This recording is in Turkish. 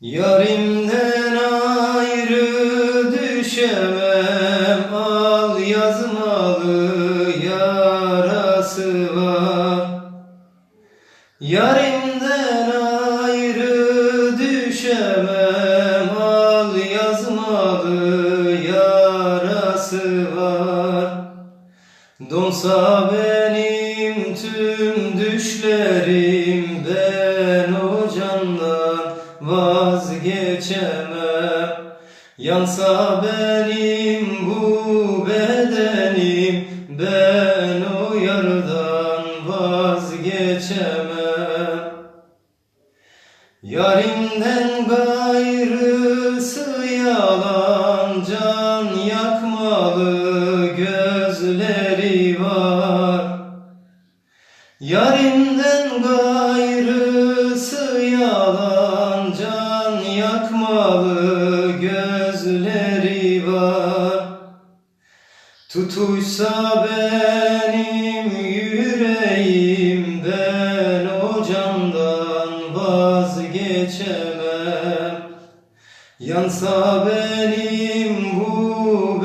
Yarimden ayrı düşemem Al yazmalı yarası var. Yarimden ayrı düşemem Al yazmalı yarası var. Donsa benim vazgeçemem. Yansa benim bu bedenim Ben o yardan vazgeçemem. Yarimden gayrısı yalan Can yakmalı gözleri var. Yarimden Can yakmalı gözleri var. Tutuşsa benim yüreğim ben o candan vazgeçemem. Yansa benim bu